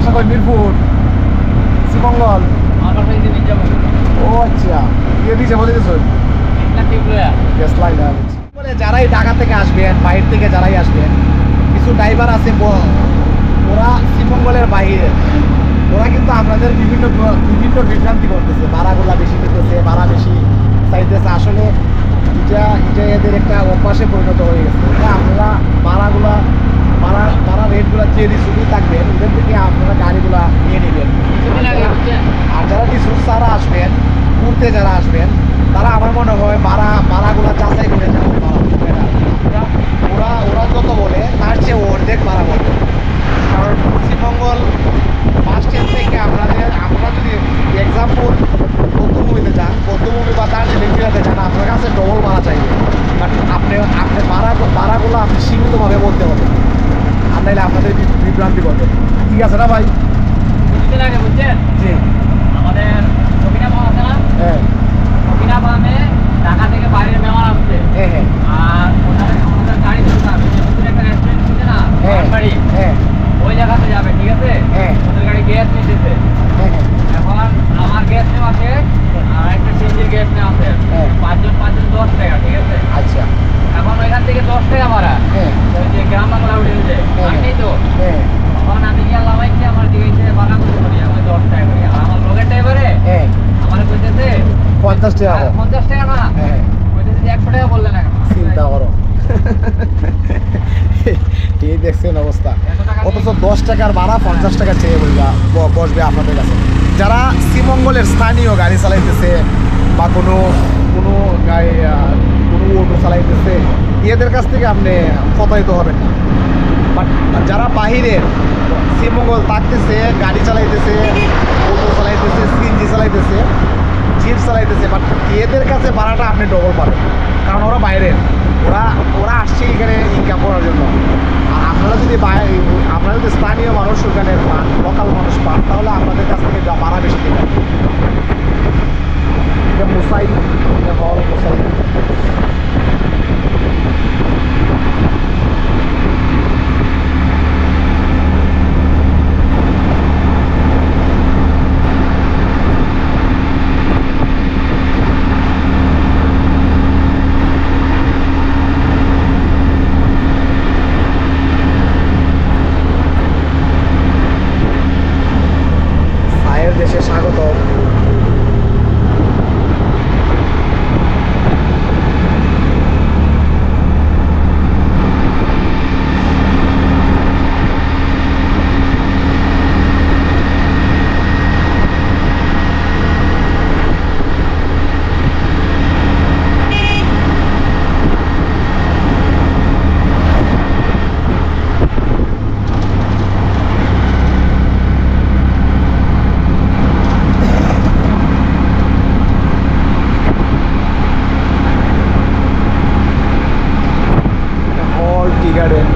বাসা কই মিরপুর, শ্রীমঙ্গল। ও আচ্ছা ইয়ে দিছে বলে বলে যারাই ঢাকা থেকে আসবেন বাইরে থেকে যারাই আসবেন, কিছু ড্রাইভার আছে ওরা শ্রীমঙ্গলের বাইরে। ওরা কিন্তু আপনাদের বিভিন্ন বিভিন্ন বিভ্রান্তি করতেছে, ভাড়াগুলা বেশি দিতেছে ভাড়া বেশি চাইতেছে। আসলে এটা এটা এদের একটা অভ্যাসে পরিণত হয়ে গেছে। আপনারা ভাড়াগুলা ভাড়া ভাড়া রেটগুলো যে শুধু থাকবেন ওদের থেকে আপনারা গাড়িগুলো নিয়ে নেবেন। বুঝছেন আর যারা কিছু সারা আসবেন ঘুরতে যারা আসবেন তারা আমার মনে হয় ভাড়া ভাড়াগুলো যাচাই করে যাবেন ভাড়া ওরা ওরা ওরা যত বলে তার চেয়ে অর্ধেক ভাড়া বলবে কারণ শ্রীমঙ্গল বাস স্ট্যান্ড থেকে আপনাদের আপনারা যদি এক্সাম্পল বৌদ্ধভূমিতে যান বৌদ্ধভূমি বা তার ইলেকট্রিকাতে যান আপনার কাছে ডবল ভাড়া চাইবে বাট আপনি আপনি ভাড়া ভাড়াগুলো আপনি সীমিতভাবে বলতে হবে নাইলে আপনাদের বিভ্রান্তি করবে ঠিক আছে না ভাই? কিছুদিন আগে বুঝছেন? জি। আমাদের আছে হ্যাঁ। ঢাকা থেকে আসছে। হ্যাঁ হ্যাঁ। আর আমাদের গাড়ি দরকার একটা রেস্টুরেন্ট না হ্যাঁ হ্যাঁ। ওই জায়গাতে যাবে ঠিক আছে? হ্যাঁ। ওদের গাড়ি গ্যাস নিতেছে। এখন আমার গ্যাস নেওয়াতে আর একটা সিঞ্জির গ্যাস নেওয়াতে হ্যাঁ। পাঁচজন পাঁচজন দশ টাকা ঠিক আছে আচ্ছা এখন ওইখান থেকে দশ টাকা ভাড়া হ্যাঁ ওই যে গ্রাম বাংলা উঠে যে হ্যাঁ। আমি তো হ্যাঁ তখন আমি গিয়ে লামাইছি আমার দিকে ভাড়া করতে পারি আমি দশ টাকা করি আর আমার লোকের ড্রাইভারে হ্যাঁ আমার কইতেছে পঞ্চাশ টাকা পঞ্চাশ টাকা না? হ্যাঁ একশো টাকা বললেন চিন্তা করো। এই দেখছেন অবস্থা। অথচ দশ টাকার ভাড়া পঞ্চাশ টাকা চেয়ে বলবা বসবে আপনাদের কাছে। যারা শ্রীমঙ্গলের স্থানীয় গাড়ি চালাইতেছে বা কোনো কোনো গাড়ি কোনো অটো চালাইতেছে এদের কাছ থেকে আপনি প্রতারিত হবেন না। বাট যারা বাহিরের শ্রীমঙ্গল থাকতেছে গাড়ি চালাইতেছে অটো চালাইতেছে সিএনজি চালাইতেছে চালাইতেছে বাট এদের কাছে ভাড়াটা আপনি ডবল পাবেন। কারণ ওরা বাইরের ওরা ওরা আসছে এখানে ইনকাম করার জন্য। আর আপনারা যদি আপনারা যদি স্থানীয় মানুষ ওখানে পান লোকাল মানুষ পান, তাহলে আপনাদের কাছ থেকে ভাড়া বেশি দিন കാട്